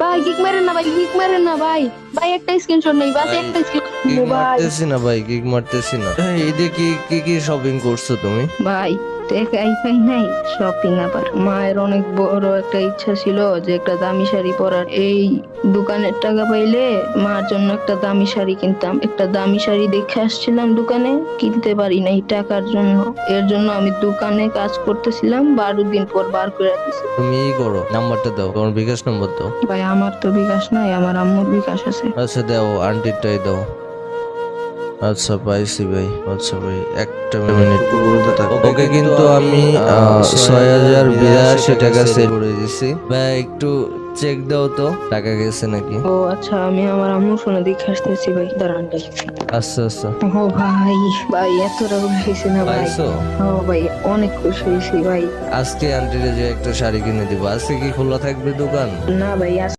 ভাই কিক মারেন না ভাই কিক মারেন না ভাই। ভাই একটা স্ক্রিনশট নেই বাস ভাই, একটা স্ক্রিনশট ভাই মারতেছি না ভাই কিক মারতেছি না। এই দেখি কি কি কি শপিং করছ তুমি? ভাই টেকাই পাই নাই শপিং আবার। মায়ের অনেক বড় একটা ইচ্ছা ছিল যে একটা দামি শাড়ি পরার। এই দোকানের টাকা পাইলে মার জন্য একটা দামি শাড়ি কিনতাম। একটা দামি শাড়ি দেখে আসছিলাম দোকানে কিনতে পারি নাই টাকার জন্য। এর জন্য আমি দোকানে কাজ করতেছিলাম বারো দিন পর বার করে দিছি। তুমি ই করো নাম্বারটা দাও তোমার বিকাশ নম্বর দাও। ভাই আমার তো বিকাশ নাই আমার আম্মুর বিকাশ আছে। আচ্ছা দাও আন্টিরটাই দাও। আচ্ছা পাইছি ভাই। আচ্ছা ভাই একটা মিনিট। ওকে কিন্তু আমি ছয় হাজার বিরাশি টাকা সেভ করে দিছি। ভাই একটু চেক দাও তো। টাকা গেছে নাকি? ও আচ্ছা আমি আমার আম্মুর ফোনে দেখে আসতেছি ভাই। দাঁড়ান ভাই। আচ্ছা আচ্ছা। ও ভাই ভাই এত টাকা হয়েছে না ভাই। ও ভাই অনেক খুশি হয়েছি ভাই। আজকে আন্টিরে যে একটা শাড়ি কিনে দিব। আজকে কি খোলা থাকবে দোকান? না ভাই আজ